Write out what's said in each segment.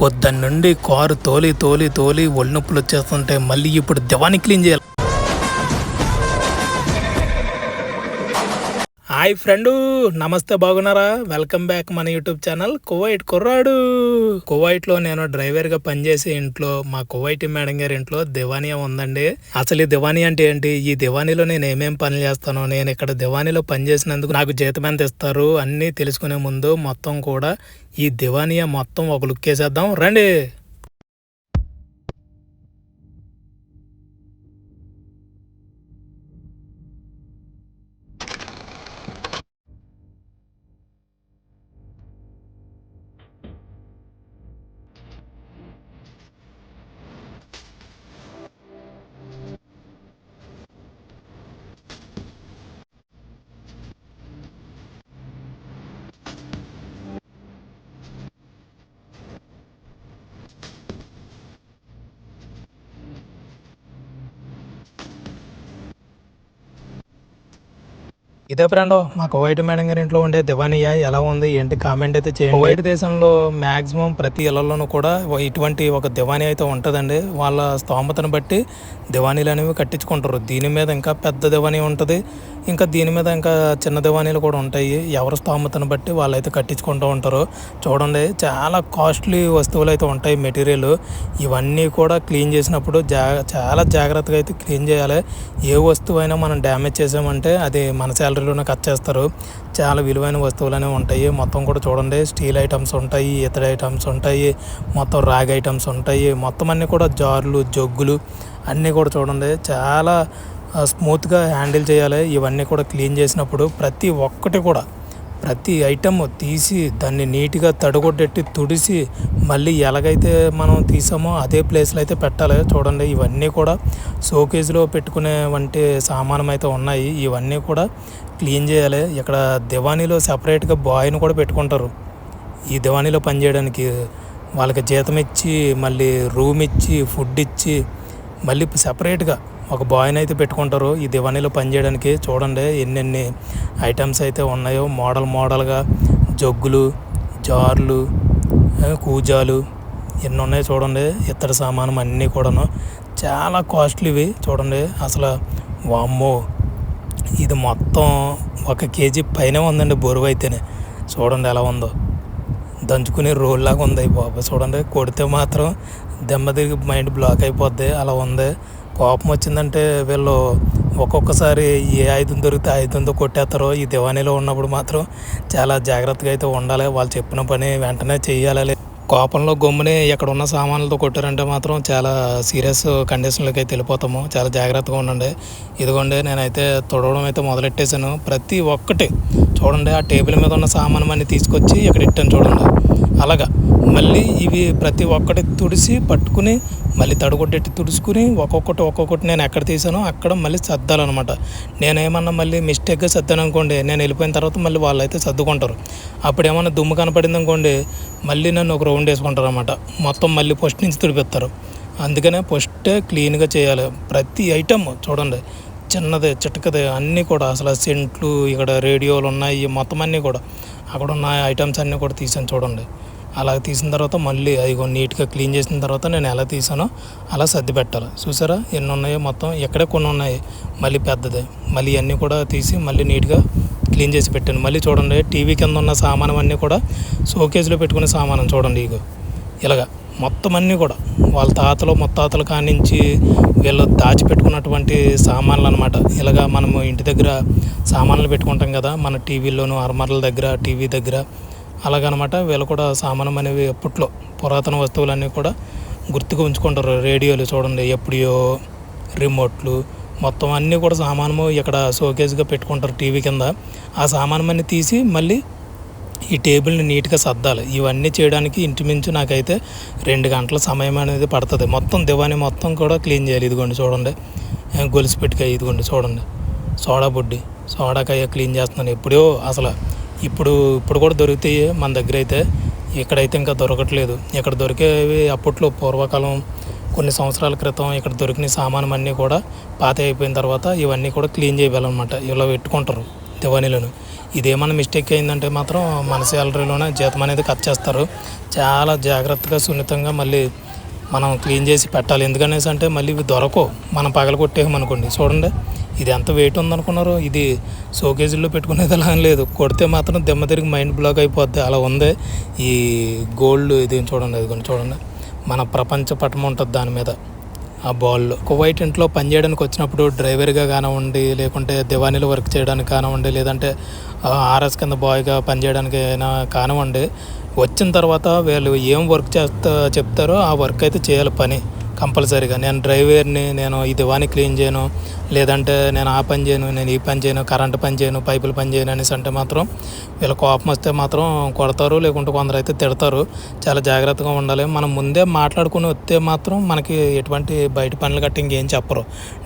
పొద్దున్న నుండి కారు తోలి తోలి తోలి ఒళ్ళు నొప్పులు వచ్చేస్తుంటే మళ్ళీ ఇప్పుడు దివాని క్లీన్ చేయాలి. హాయ్ ఫ్రెండు నమస్తే బాగున్నారా? వెల్కమ్ బ్యాక్ మన యూట్యూబ్ ఛానల్ కువైట్ కుర్రాడు. కువైట్లో నేను డ్రైవర్గా పనిచేసే ఇంట్లో మా కువైట్ మేడం గారి ఇంట్లో దివానియా ఉందండి. అసలు ఈ దివానీ అంటే ఏంటి? ఈ దివానీలో నేను ఏమేం పనులు చేస్తాను నేను ఇక్కడ దివానీలో పనిచేసినందుకు నాకు జీతం ఎంత ఇస్తారు? అన్నీ తెలుసుకునే ముందు మొత్తం కూడా ఈ దివానియా మొత్తం ఒక లుక్ వేసేద్దాం. రండి! ఇదే ఫ్రెండ్ మా కోవైట్ మేడం గారి ఇంట్లో ఉండే దివానియా ఎలా ఉంది? ఏంటి కామెంట్ అయితే చేయండి. కోవైట్ దేశంలో మాక్సిమం ప్రతి ఇళ్ళలోనూ కూడా ఇటువంటి ఒక దివాని అయితే ఉంటుందండి. వాళ్ళ స్తోమతను బట్టి దివానీలు అనేవి కట్టించుకుంటారు. దీని మీద ఇంకా పెద్ద దివానీ ఉంటుంది. ఇంకా దీని మీద ఇంకా చిన్న దివానీలు కూడా ఉంటాయి. ఎవరి స్తోమతను బట్టి వాళ్ళైతే కట్టించుకుంటూ ఉంటారు. చూడండి చాలా కాస్ట్లీ వస్తువులు అయితే ఉంటాయి మెటీరియల్ ఇవన్నీ కూడా క్లీన్ చేసినప్పుడు జా చాలా జాగ్రత్తగా అయితే క్లీన్ చేయాలి. ఏ వస్తువు అయినా మనం డ్యామేజ్ చేసామంటే అది మన శాలరీలోనే కట్ చేస్తారు. చాలా విలువైన వస్తువులనే ఉంటాయి. మొత్తం కూడా చూడండి. స్టీల్ ఐటమ్స్ ఉంటాయి ఇతర ఐటమ్స్ ఉంటాయి మొత్తం రాగ్ ఐటమ్స్ ఉంటాయి. మొత్తం అన్నీ కూడా జార్లు జగ్గులు అన్నీ కూడా చూడండి. చాలా స్మూత్గా హ్యాండిల్ చేయాలి. ఇవన్నీ కూడా క్లీన్ చేసినప్పుడు ప్రతి ఒక్కటి కూడా ప్రతి ఐటమ్ తీసి దాన్ని నీట్గా తడగొట్టెట్టి తుడిసి మళ్ళీ ఎలాగైతే మనం తీసామో అదే ప్లేస్లో అయితే పెట్టాలి చూడండి. ఇవన్నీ కూడా షోకేజ్లో పెట్టుకునే వంటి సామానం అయితే ఉన్నాయి. ఇవన్నీ కూడా క్లీన్ చేయాలి. ఇక్కడ దివానీలో సపరేట్గా బాయ్ని కూడా పెట్టుకుంటారు. ఈ దివానీలో పనిచేయడానికి వాళ్ళకి జీతం ఇచ్చి మళ్ళీ రూమ్ ఇచ్చి ఫుడ్ ఇచ్చి మళ్ళీ సపరేట్గా ఒక బాయ్ని అయితే పెట్టుకుంటారు. ఈ దివానీలో పనిచేయడానికి చూడండి ఎన్నెన్ని ఐటమ్స్ అయితే ఉన్నాయో. మోడల్ మోడల్గా జగ్గులు జార్లు కూజాలు ఎన్ని ఉన్నాయి చూడండి. ఇతర సామానం అన్నీ కూడాను. చాలా కాస్ట్లీవి చూడండి. అసలు వామ్మో! ఇది మొత్తం ఒక కేజీ పైన ఉందండి బరువు అయితేనే. చూడండి ఎలా ఉందో. దంచుకునే రోల్లాగా ఉంది బాబు చూడండి కొడితే మాత్రం దెమ్మ తిరిగి మైండ్ బ్లాక్ అయిపోద్ది. అలా ఉంది. కోపం వచ్చిందంటే వీళ్ళు ఒక్కొక్కసారి ఏ ఆయుధం దొరికితే ఆయుధంతో కొట్టేస్తారో ఈ దివానీలో ఉన్నప్పుడు మాత్రం చాలా జాగ్రత్తగా అయితే ఉండాలి. వాళ్ళు చెప్పిన పని వెంటనే చేయాలి కోపంలో గమ్ముని ఎక్కడ ఉన్న సామాన్లతో కొట్టారంటే మాత్రం చాలా సీరియస్ కండిషన్లోకి అయితే వెళ్ళిపోతాము. చాలా జాగ్రత్తగా ఉండండి. ఇదిగోండి నేనైతే తొడవడం అయితే మొదలెట్టేశాను. ప్రతి ఒక్కటి చూడండి ఆ టేబుల్ మీద ఉన్న సామానం అన్ని తీసుకొచ్చి ఇక్కడ ఇట్టాను చూడండి. అలాగా. మళ్ళీ ఇవి ప్రతి ఒక్కటి తుడిసి పట్టుకుని మళ్ళీ తడగొట్టేట్టు తుడుచుకుని ఒక్కొక్కటి ఒక్కొక్కటి నేను ఎక్కడ తీసానో అక్కడ మళ్ళీ సర్దాలన్నమాట నేనేమన్నా మళ్ళీ మిస్టేక్గా సర్దాను అనుకోండి నేను వెళ్ళిపోయిన తర్వాత మళ్ళీ వాళ్ళు అయితే సర్దుకుంటారు. అప్పుడు ఏమన్నా దుమ్ము కనపడింది అనుకోండి మళ్ళీ నన్ను ఒక రౌండ్ వేసుకుంటారు అనమాట మొత్తం మళ్ళీ ఫస్ట్ నుంచి తుడిపిస్తారు. అందుకనే ఫస్టే క్లీన్గా చేయాలి. ప్రతి ఐటమ్ చూడండి చిన్నది చిట్టకది అన్నీ కూడా అసలు సెంట్లు ఇక్కడ రేడియోలు ఉన్నాయి మొత్తం అన్నీ కూడా. అక్కడ ఉన్న ఐటమ్స్ అన్నీ కూడా తీసాను చూడండి. అలా తీసిన తర్వాత మళ్ళీ అవి నీట్గా క్లీన్ చేసిన తర్వాత నేను ఎలా తీసానో అలా సర్ది పెట్టాలి. చూసారా? ఎన్ని ఉన్నాయో మొత్తం ఎక్కడే కొన్ని ఉన్నాయి. మళ్ళీ పెద్దది. మళ్ళీ అన్నీ కూడా తీసి మళ్ళీ నీట్గా క్లీన్ చేసి పెట్టాను. మళ్ళీ చూడండి టీవీ కింద ఉన్న సామానం అన్నీ కూడా షోకేజ్లో పెట్టుకునే సామానం చూడండి ఇగో. ఇలాగా మొత్తం అన్నీ కూడా వాళ్ళ తాతలు ముత్తాతలు కానించి వీళ్ళు దాచిపెట్టుకున్నటువంటి సామాన్లు అనమాట ఇలాగా మనము ఇంటి దగ్గర సామాన్లు పెట్టుకుంటాం కదా మన టీవీలోను అర్మర్ల దగ్గర టీవీ దగ్గర అలాగనమాట వీళ్ళు కూడా సామానం అనేవి ఎప్పట్లో పురాతన వస్తువులన్నీ కూడా గుర్తుగా ఉంచుకుంటారు. రేడియోలు చూడండి ఎప్పుడియో రిమోట్లు మొత్తం అన్నీ కూడా సామానము ఇక్కడ షోకేజ్గా పెట్టుకుంటారు టీవీ కింద. ఆ సామానం అన్ని తీసి మళ్ళీ ఈ టేబుల్ని నీట్గా సర్దాలి. ఇవన్నీ చేయడానికి ఇంచుమించు నాకైతే రెండు గంటల సమయం అనేది పడుతుంది. మొత్తం దివాని మొత్తం కూడా క్లీన్ చేయాలి. ఇదిగోండి చూడండి. గొలుసు పెట్టుకాయ ఇదిగోండి చూడండి. సోడా బుడ్డి సోడాకాయ క్లీన్ చేస్తున్నాను. ఎప్పుడో అసలు ఇప్పుడు ఇప్పుడు కూడా దొరుకుతాయి మన దగ్గర అయితే ఇక్కడైతే ఇంకా దొరకట్లేదు. ఇక్కడ దొరికేవి అప్పట్లో పూర్వకాలం కొన్ని సంవత్సరాల క్రితం ఇక్కడ దొరికిన సామానం అన్నీ కూడా పాత అయిపోయిన తర్వాత ఇవన్నీ కూడా క్లీన్ చేయాలన్నమాట. ఇలా పెట్టుకుంటారు దివానీలను ఇదేమన్నా మిస్టేక్ అయిందంటే మాత్రం మన శాలరీలోనే జీతం అనేది కట్ చేస్తారు. చాలా జాగ్రత్తగా సున్నితంగా మళ్ళీ మనం క్లీన్ చేసి పెట్టాలి. ఎందుకనేసి అంటే మళ్ళీ ఇవి దొరకవు. మనం పగల కొట్టేయమనుకోండి చూడండి ఇది ఎంత వెయిట్ ఉందనుకున్నారు ఇది షోకేజీల్లో పెట్టుకునేది అలా అని లేదు. కొడితే మాత్రం దెమ్మ తిరిగి మైండ్ బ్లాక్ అయిపోద్ది. అలా ఉంది. ఈ గోల్డ్ ఇది చూడండి అది చూడండి. మన ప్రపంచ పటం ఉంటుంది దాని మీద. ఆ బాల్లో. కువైట్ ఇంట్లో పనిచేయడానికి వచ్చినప్పుడు డ్రైవర్గా కానివ్వండి లేకుంటే దివానీలో వర్క్ చేయడానికి కానివ్వండి లేదంటే ఆర్ఎస్ కింద బాయ్గా పనిచేయడానికి అయినా కానివ్వండి వచ్చిన తర్వాత వీళ్ళు ఏం వర్క్ చేస్తా చెప్తారో ఆ వర్క్ అయితే చేయాలి పని. కంపల్సరీగా. నేను డ్రైవర్ని నేను ఈ దివాని క్లీన్ చేయను లేదంటే నేను ఆ పని చేయను నేను ఈ పని చేయను కరెంట్ పని చేయను పైపులు పని చేయను అనేసి అంటే మాత్రం వీళ్ళ కోపం వస్తే మాత్రం కొడతారు లేకుంటే కొందరు అయితే తిడతారు. చాలా జాగ్రత్తగా ఉండాలి. మనం ముందే మాట్లాడుకుని వస్తే మాత్రం మనకి ఎటువంటి బయట పనులు గట్టి ఇంకేం చెప్పరు.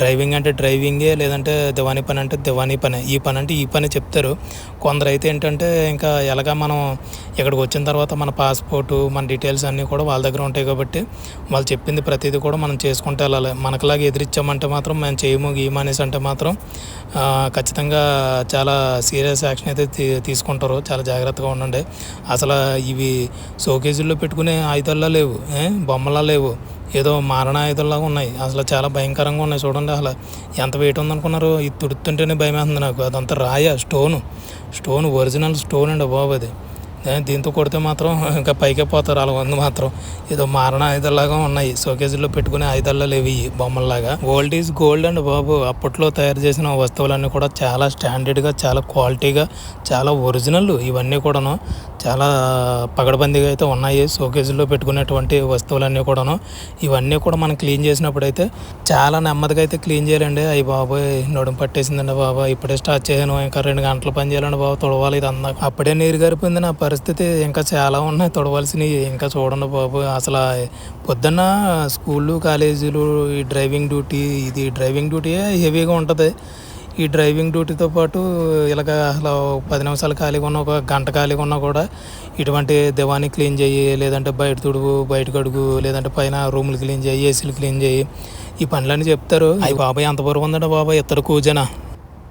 డ్రైవింగ్ అంటే డ్రైవింగే లేదంటే దివానీ పని అంటే దివానీ పని. ఈ పని అంటే ఈ పని చెప్తారు. కొందరు అయితే ఏంటంటే ఇంకా ఎలాగా మనం ఇక్కడికి వచ్చిన తర్వాత మన పాస్పోర్టు మన డీటెయిల్స్ అన్నీ కూడా వాళ్ళ దగ్గర ఉంటాయి కాబట్టి వాళ్ళు చెప్పింది ప్రతిదీ కూడా మనం చేసుకుంటే వెళ్ళాలి మనకులాగా ఎదిరిచ్చామంటే మాత్రం మేము చేయము గీయమనేసి అంటే మాత్రం ఖచ్చితంగా చాలా సీరియస్ యాక్షన్ అయితే తీ- తీసుకుంటారు. చాలా జాగ్రత్తగా ఉండండి. అసలు ఇవి షోకేజీల్లో పెట్టుకునే ఆయుధాల్లో లేవు ఏ? బొమ్మలా లేవు. ఏదో మారణ ఆయుధాల్లాగా ఉన్నాయి. అసలు చాలా భయంకరంగా ఉన్నాయి చూడండి అసలు. ఎంత వెయిట్ ఉందనుకున్నారు? ఇది తుడుతుంటేనే భయం వేస్తుంది నాకు. అదంతా రాయ స్టోను. స్టోన్ ఒరిజినల్ స్టోన్ అండి బాబు అది. దీంతో కొడితే మాత్రం ఇంకా పైకే పోతారు అలా ఉంది మాత్రం. ఏదో మారణ ఆయుధాలాగా ఉన్నాయి. షోకేజీలో పెట్టుకునే ఆయుధాల్లో లేవి బొమ్మల్లాగా. గోల్డ్ ఈజ్ గోల్డ్ అండి బాబు. అప్పట్లో తయారు చేసిన వస్తువులన్నీ కూడా చాలా స్టాండర్డ్గా చాలా క్వాలిటీగా చాలా ఒరిజినల్ ఇవన్నీ కూడాను చాలా పగడబందీగా అయితే ఉన్నాయి. షోకేజీలో పెట్టుకునేటువంటి వస్తువులన్నీ కూడాను. ఇవన్నీ కూడా మనం క్లీన్ చేసినప్పుడు అయితే చాలా నెమ్మదిగా అయితే క్లీన్ చేయాలండి. అవి బాబాయ్ నడుము పట్టేసిందండి బాబా. ఇప్పుడే స్టార్ట్ చేయను ఇంకా రెండు గంటలు పని చేయాలండి బాబు. తొడవాలి ఇది అందాక అప్పుడే నీరు గారిపోయింది నా పరిస్థితి. పరిస్థితి ఇంకా చాలా ఉన్నాయి. తొడవలసినవి ఇంకా చూడండి బాబు. అసలు పొద్దున్న స్కూళ్ళు కాలేజీలు ఈ డ్రైవింగ్ డ్యూటీ ఇది డ్రైవింగ్ డ్యూటీ హెవీగా ఉంటుంది. ఈ డ్రైవింగ్ డ్యూటీతో పాటు ఇలాగ అసలు పది నిమిషాలు ఖాళీగా ఉన్న ఒక గంట ఖాళీగా ఉన్నా కూడా ఇటువంటి దివానీ క్లీన్ చేయి లేదంటే బయట తుడుగు బయట కడుగు లేదంటే పైన రూములు క్లీన్ చేయి ఏసీలు క్లీన్ చేయి ఈ పనులన్నీ చెప్తారు. అయ్యి బాబాయ్ ఎంత బరువు ఉందంటే బాబాయ్ ఇద్దరు కూజన?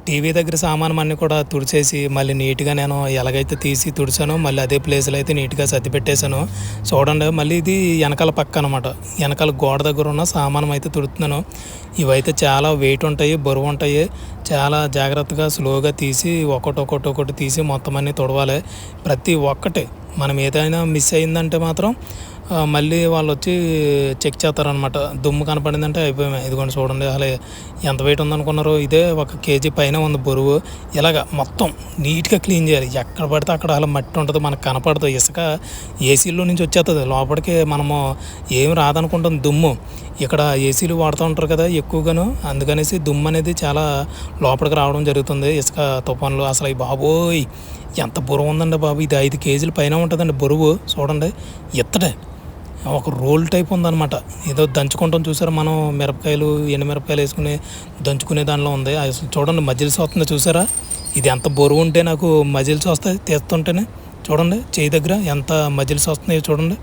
టీవీ దగ్గర సామానం అన్నీ కూడా తుడిచేసి మళ్ళీ నీట్గా నేను ఎలాగైతే తీసి తుడిచానో మళ్ళీ అదే ప్లేస్లో అయితే నీట్గా సర్ది పెట్టేశాను చూడండి. మళ్ళీ ఇది వెనకాల పక్క అనమాట వెనకాల గోడ దగ్గర ఉన్న సామానం అయితే తుడుతున్నాను. ఇవైతే చాలా వెయిట్ ఉంటాయి బరువు ఉంటాయి. చాలా జాగ్రత్తగా స్లోగా తీసి ఒకటి ఒకటి ఒకటి తీసి మొత్తం అన్నీ తుడవాలి. ప్రతి ఒక్కటి మనం ఏదైనా మిస్ అయిందంటే మాత్రం మళ్ళీ వాళ్ళు వచ్చి చెక్ చేస్తారనమాట దుమ్ము కనపడిందంటే అయిపోయాయి ఇదిగోండి చూడండి అసలు ఎంత వెయిట్ ఉందనుకున్నారు. ఇదే ఒక కేజీ పైన ఉంది బరువు. ఇలాగ మొత్తం నీట్గా క్లీన్ చేయాలి. ఎక్కడ పడితే అక్కడ అలా మట్టి ఉంటుంది మనకు కనపడదు. ఇసుక ఏసీలో నుంచి వచ్చేస్తుంది లోపలికి మనము ఏం రాదనుకుంటాం. దుమ్ము. ఇక్కడ ఏసీలు వాడుతూ ఉంటారు కదా ఎక్కువగాను. అందుకనేసి దుమ్ము అనేది చాలా లోపలికి రావడం జరుగుతుంది. ఇసుక తుఫాన్లు అసలు ఈ బాబోయ్! ఎంత బరువు ఉందండి బాబు. ఇది ఐదు కేజీల పైన ఉంటుందండి బరువు. చూడండి. ఎత్తడే ఒక రోల్ టైప్ ఉందన్నమాట. ఏదో దంచుకుంటాం చూసారా మనం మిరపకాయలు ఎండుమిరపకాయలు వేసుకుని దంచుకునే దానిలో ఉంది. అసలు చూడండి మజిల్స్ వస్తుంది చూసారా? ఇది ఎంత బరువు ఉంటే నాకు మజిల్స్ వస్తాయి తీస్తుంటేనే. చూడండి చేయి దగ్గర ఎంత మజిల్స్ వస్తున్నాయో చూడండి.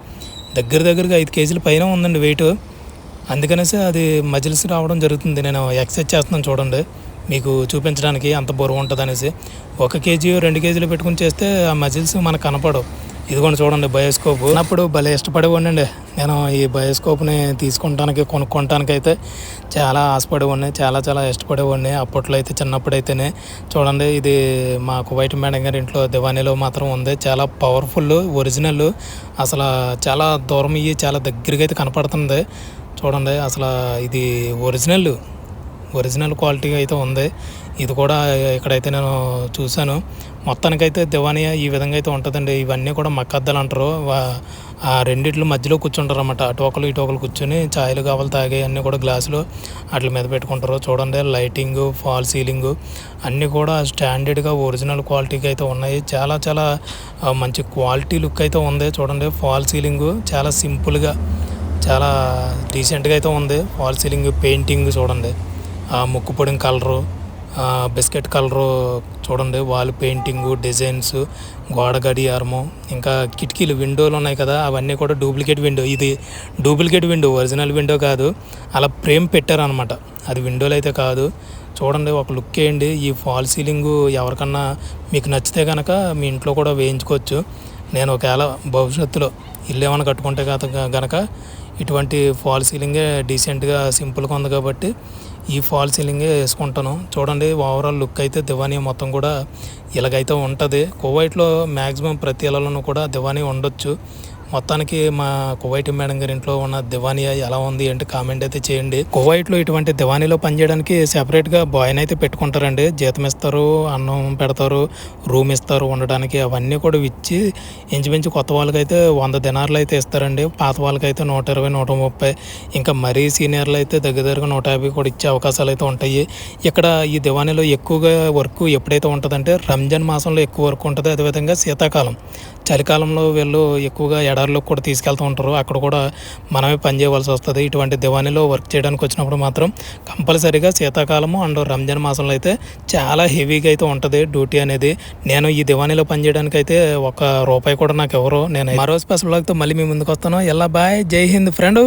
దగ్గర దగ్గరగా ఐదు కేజీల పైన ఉందండి వెయిట్. అందుకనేసి అది మజిల్స్ రావడం జరుగుతుంది. నేను ఎక్సర్సైజ్ చేస్తున్నాను చూడండి. మీకు చూపించడానికి అంత బరువు ఉంటుంది అనేసి ఒక కేజీ రెండు కేజీలు పెట్టుకుని చేస్తే ఆ మజిల్స్ మనకు కనపడవు. ఇదిగోండి చూడండి బయోస్కోప్. అప్పుడు భలే ఇష్టపడేవాడినండి నేను ఈ బయోస్కోప్ని తీసుకుంటానికి కొనుక్కోవటానికి అయితే చాలా ఆశపడేవాడిని చాలా చాలా ఇష్టపడేవాడిని. అప్పట్లో అయితే చిన్నప్పుడు అయితేనే చూడండి ఇది మాకు వైట్ మేడం గారి ఇంట్లో దివానీలో మాత్రం ఉంది. చాలా పవర్ఫుల్ ఒరిజినల్ అసలు చాలా దూరం ఇవి చాలా దగ్గరగా అయితే కనపడుతుంది. చూడండి అసలు ఇది ఒరిజినల్ ఒరిజినల్ క్వాలిటీ అయితే ఉంది. ఇది కూడా ఇక్కడైతే నేను చూశాను. మొత్తానికైతే దివానియా ఈ విధంగా అయితే ఉంటుందండి. ఇవన్నీ కూడా మక్కద్దలు అంటారు. ఆ రెండిట్ల మధ్యలో కూర్చుంటారు అన్నమాట అటు ఒకరు ఇటు ఒకరు కూర్చొని ఛాయలు కావాలి తాగే అన్నీ కూడా గ్లాసులు వాటి మీద పెట్టుకుంటారు. చూడండి లైటింగ్ ఫాల్ సీలింగ్ అన్నీ కూడా స్టాండర్డ్గా ఒరిజినల్ క్వాలిటీకి అయితే ఉన్నాయి. చాలా చాలా మంచి క్వాలిటీ లుక్ అయితే ఉంది. చూడండి ఫాల్ సీలింగ్ చాలా సింపుల్గా చాలా డీసెంట్గా అయితే ఉంది. ఫాల్ సీలింగ్ పెయింటింగ్ చూడండి ఆ ముక్కు పొడిన కలరు బిస్కెట్ కలరు చూడండి వాల్ పెయింటింగు డిజైన్స్ గోడ గడియారము ఇంకా కిటికీలు విండోలు ఉన్నాయి కదా అవన్నీ కూడా డూప్లికేట్ విండో ఇది డూప్లికేట్ విండో ఒరిజినల్ విండో కాదు. అలా ఫ్రేమ్ పెట్టారనమాట అది విండోలు అయితే కాదు. చూడండి ఒక లుక్ వేయండి. ఈ ఫాల్ సీలింగ్ ఎవరికన్నా మీకు నచ్చితే కనుక మీ ఇంట్లో కూడా వేయించుకోవచ్చు. నేను ఒకవేళ భవిష్యత్తులో ఇల్లు ఏమైనా కట్టుకుంటే కనుక ఇటువంటి ఫాల్ సీలింగే డీసెంట్గా సింపుల్గా ఉంది కాబట్టి ఈ ఫాల్ సీలింగే వేసుకుంటాను చూడండి ఓవరాల్ లుక్ అయితే దివానీ మొత్తం కూడా ఇలాగైతే ఉంటుంది. కువైట్లో మ్యాక్సిమం ప్రతి ఇళ్ళలోనూ కూడా దివానీ ఉండొచ్చు. మొత్తానికి మా కువైట్ మేడం గారి ఇంట్లో ఉన్న దివానీ ఎలా ఉంది అంటే కామెంట్ అయితే చేయండి. కువైట్లో ఇటువంటి దివానీలో పనిచేయడానికి సెపరేట్గా బాయ్ని అయితే పెట్టుకుంటారండి. జీతం ఇస్తారు అన్నం పెడతారు రూమ్ ఇస్తారు ఉండడానికి అవన్నీ కూడా ఇచ్చి ఇంచుమించు కొత్త వాళ్ళకైతే వంద దినార్లు అయితే ఇస్తారండి. పాత వాళ్ళకైతే నూట ఇరవై నూట ముప్పై ఇంకా మరీ సీనియర్లు అయితే దగ్గర దగ్గర నూట యాభై కూడా ఇచ్చే అవకాశాలు అయితే ఉంటాయి. ఇక్కడ ఈ దివానీలో ఎక్కువగా వర్క్ ఎప్పుడైతే ఉంటుందంటే రంజాన్ మాసంలో ఎక్కువ వర్క్ ఉంటుంది. అదేవిధంగా శీతాకాలం. చలికాలంలో వీళ్ళు ఎక్కువగా ఎడారిలో కూడా తీసుకెళ్తూ ఉంటారు. అక్కడ కూడా మనమే పని చేయవలసి వస్తుంది. ఇటువంటి దివానీలో వర్క్ చేయడానికి వచ్చినప్పుడు మాత్రం కంపల్సరీగా శీతాకాలము అండ్ రంజాన్ మాసంలో అయితే చాలా హెవీగా అయితే ఉంటుంది డ్యూటీ అనేది. నేను ఈ దివానీలో పనిచేయడానికి అయితే ఒక రూపాయి కూడా నాకు ఎవరు నేను మరో స్పెషల్ బ్లాగ్తో మళ్ళీ మీ ముందుకు వస్తాను. ఎలా బాయ్. జై హింద్ ఫ్రెండ్.